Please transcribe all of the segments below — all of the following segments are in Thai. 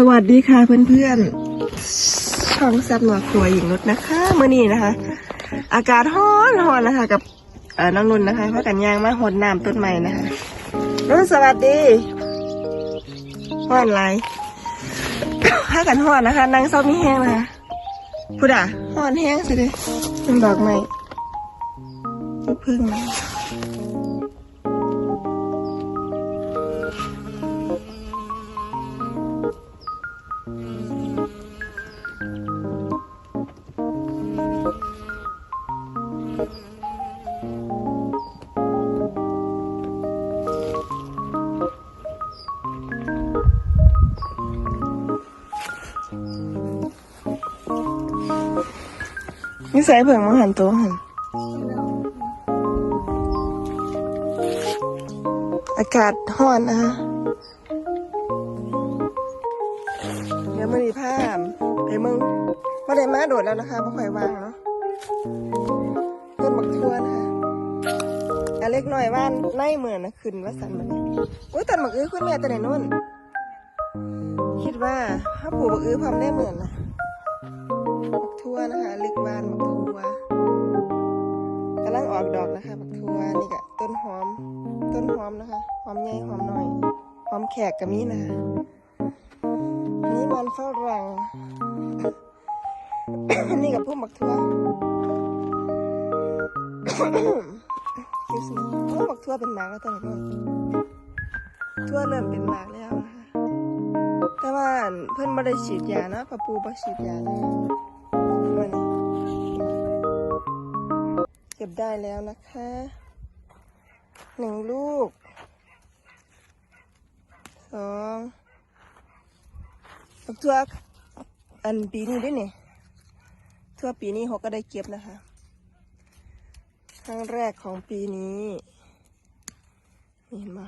สวัสดีค่ะเพื่อนๆ ช่องแซับหนวดตัวหญิงนุชนะคะเมื่อนี้นะคะ อากาศร้อนร้อนนะคะ กับน้องนุ่นนะคะเพราะกันยางมาหดน้ำต้นใหม่นะคะนุ่นสวัสดีห้อนไรถ้ากันห้อนนะคะนางเศร้ามีแห้งนะคะพูดอะห้อนแห้งสิเลยพึ่งดอกไม้พึ่งนะ นี่ใส่เผิงมังหันตัวหันอากาศร้อนนะคะเดี๋ยวมาดีภาพไปมึงมาได้มาโดดแล้วนะคะมาคอยวางเนาะต้นบักทั่วนะคะอันเล็กหน่อยว่านไล่เหมือนนะขึ้นว่าสันมันอุ้ยต้นบักอื้อคุณแม่แต่ไหนนู่นคิดว่าถ้าปลูกบักอื้อพร้อมได้เหมือนนะานบักทัวกำลังออกดอกนะคะบักทัวนี่กะต้นหอม ต้นหอมนะคะ หอมใหญ่หอมหน่อย หอมแขกกับมีนะอันนี่มันฝรั่งอันนี้กับพวกบักทัวคิวสิโอ้บักทัวเป็นหมากแล้วตอนนี้ทั่วเริ่มเป็นหมากแล้วนะคะแต่ว่าเพื่อนไม่ได้ฉีดยานะพอปูบ่ฉีดยานะ็บได้แล้วนะคะหนึ่งลูกสองบักทั่วอันปีนี้ด้วยนี่ทั่วปีนี้เขาก็ได้เก็บนะคะ ครั้งแรกของปีนี้นี่เห็นมา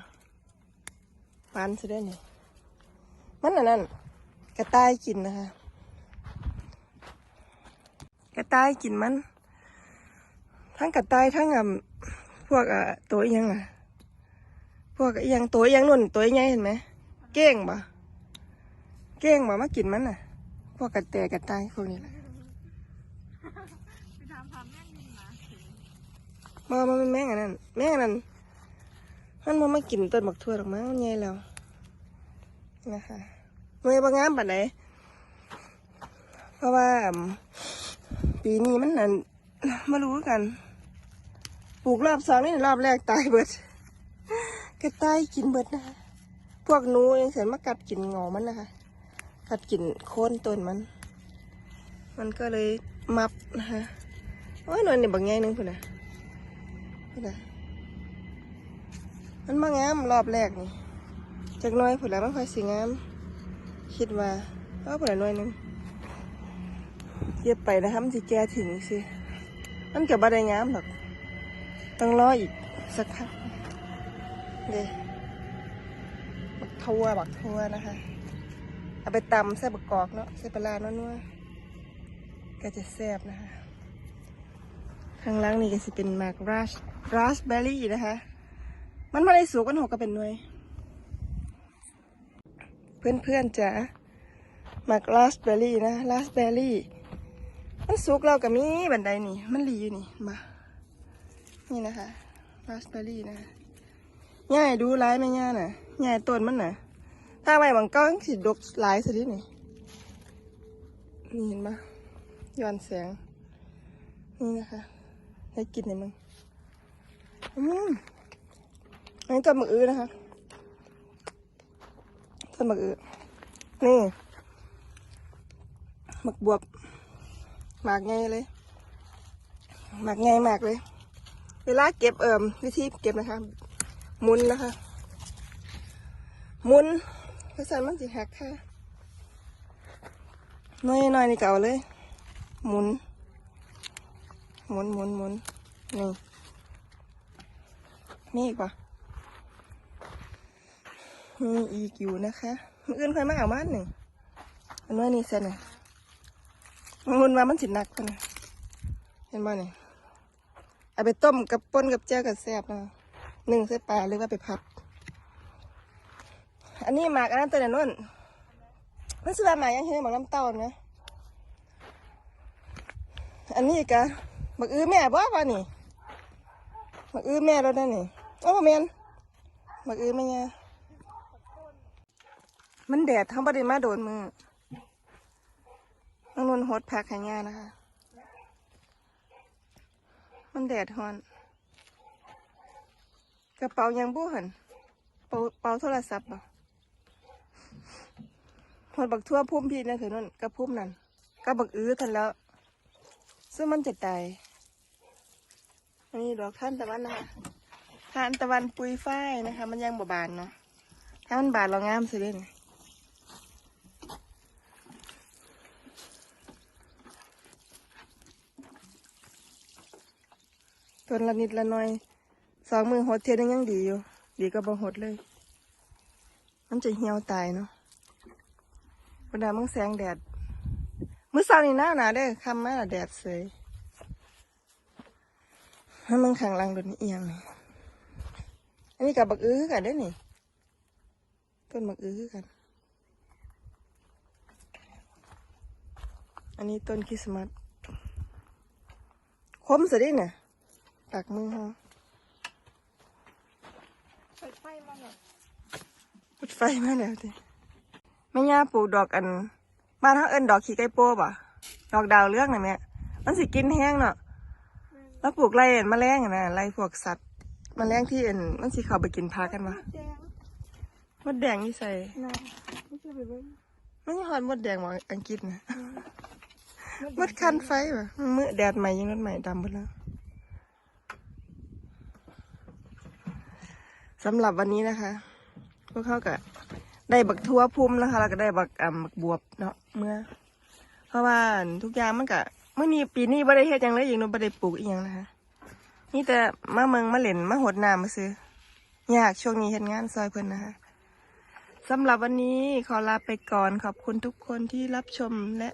ปันซะด้วยนี่มันอันนั้นกระต่ายกินนะคะ กระต่ายกินมัน ทั้งกระต่ายทั้งอะพวกอะตัวอิหยังอะ พวกอิหยังตัวอิหยังนุ่นตัวใหญ่เห็นไหมเก้งบ่เก้งบ่มากินมันอะ พวกกระแตกระต่ายพวกนี้แหละมามันเป็นแม่งอันนั้นแม่งอันนั้นมันมามากินต้นบักทั่วหรอกมั้งมันใหญ่แล้วนะคะหน่วยบางงามปัดไหนเพราะว่าอืมปีนี้มันนั่นมารู้กันป ลูกรอบสองนี่รอบแรกตายเบิดกระต่ายกินเบิดนะคะพวกหนูเองเสร็จมากัดกินงอมันนะคะ กัดกินโค่นต้นมัน มันก็เลยมับนะคะโอ้ยหน่วยนี่บางแง่นึงพุ่นนะพุ่นนะมันมางามรอบแรกนี่จากน้อยผลแล้วมันค่อยสีงาม คิดว่าเอาผลหน่อยหนึงเก็บไปนะครับมันสิแก่ถึงสิมันเก็บบ่ไดงามหรอก ต้องรออีกสักพักเด้บักทัวบักทัวนะคะ เอาไปตำใส่บักกอกเนาะใส่ปลาร้านัวๆก็จะแซ่บนะคะ ข้างล่างนี่ก็สิเป็นมากราชราสเบอร์รี่นะคะ มันไม่ได้สูงกันหกก็เป็นหน่วย เพื่อนๆจ๋ามักราสเบอร์รี่นะราสเบอร์รี่ มันสุกเรากับมีบันไดนี่ มันหลีอยู่นี่มา นี่นะคะราสเบอร์รี่นะง่ายดูร้ายไหมง่ายน่ะง่ายต้นมันน่ะ ถ้าไว้บางก้อนสิดกหลายสิทีนี่นี่เห็นปะย้อนแสง นี่นะคะให้กินหน่อยมึงอืมอันนี้ต้นมะอื้อนะคะต้นมะอือนี่หมักบวบหมากไงเลยหมากไงมากเลย เวลาเก็บเอิ่มวิธีเก็บนะคะ หมุนนะคะหมุนเพราะฉะนั้นมันจะหักค่ะน้อยน้อยนี่เก่าเลย หมุน หมุนหมุนหมุนนี่นี่อีกว่ามีอีกอยู่นะคะมืออื่นค่อยมาเอามาหนึ่งอันว่านี่เสร็จน่ะมันว่ามันสิหนักปะนะเห็นบ่เนี่ย เอาไปต้มกับป่นกับแจ่วกับแซ่บนะหนึ่งใส่ปลาหรือว่าไปผัด อันนี้หมากอันนั้นตัวไหนนู่นมันสิว่าหมายังเฮ้ยหมาน้ำเต้านะอันนี้กะบักอื้อแม่บ่ป่ะนี่บักอื้อแม่แล้วนั่นนี่โอ้แม่นบักอื้อแม่เนี่ยมันแดดทั้งประเด็นมาโดนมือน้องนวลโฮดแพ็คให้ง่ายนะคะ มันแดดฮอน กระเป๋ายังบู้หันเป๋าเป๋าโทรศัพท์บ่หดบักทั่วพุ่มพี่นะเถอนั่นกระพุ่มนั่นก็บักอื้อทันแล้ว ซึ่งมันจะตายนนี้ดอกท่านตะวันนะคะทานตะวันปุยฝ้ายนะคะ มันยังบ่บานเนาะถ้ามันบานเรางามสิเด้น ต้นละนิดละหน่อย สองมือหดเทียนยังดีอยู่ ดีก็บ่หดเลย มันจะเหี่ยวตายเนาะบนดามึงแสงแดดมื้อเช้านี่หน้าหนาเด้อคำมาละแดดเสยให้มึงขังหลังโดนเอียงนี่อันนี้กับบักอื้อกันได้นี่ ต้นบักอื้อกัน อันนี้ต้นคริสต์มาสคมสิได้เนี่ย ตักมือฮะเปิดไฟมาหน่อยรถไฟมาแล้วดิแม่ย่าปลูกดอกอัน บ้านเขาเอิ้นดอกขี้ไก่โป้ป่ะดอกดาวเรืองน่ะแม่มันสิกินแห้งเนาะแล้วปลูกไรเอ็นแมลงอะนะไรพวกสัตว์แมลงที่เอ็นมันสิเข้าไปกินพากันวะแดงมดแดงนี่ใส่นะไม่ใช่ไปเบิ้งมันยังหอนมดแดงหมออังกฤษนะมดคันไฟวะมือแดดใหม่ยังรถใหม่ดำหมดแล้ว สำหรับวันนี้นะคะพวกเขาก็ได้บักทั่วพุ่มนะคะ แล้วก็ได้บักอ่ำบักบวบเนาะเมื่อ เพราะว่าทุกอย่างมันก็เมื่อนี้ปีนี้บ่ได้เฮ็ดหยังเลยอีกเนาะบ่ได้ปลูกอีหยังนะคะนี่แต่มาเมืองมาเล่นมาหดน้ำมาซื้อยากช่วงนี้เฮ็ดงานซอยเพิ่นนะคะสำหรับวันนี้ขอลาไปก่อนขอบคุณทุกคนที่รับชมและ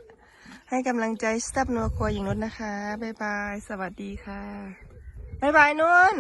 ให้กำลังใจสตับนัวครัวหญิงนุชนะคะ บ๊ายบาย สวัสดีค่ะ บ๊ายบายนุ่น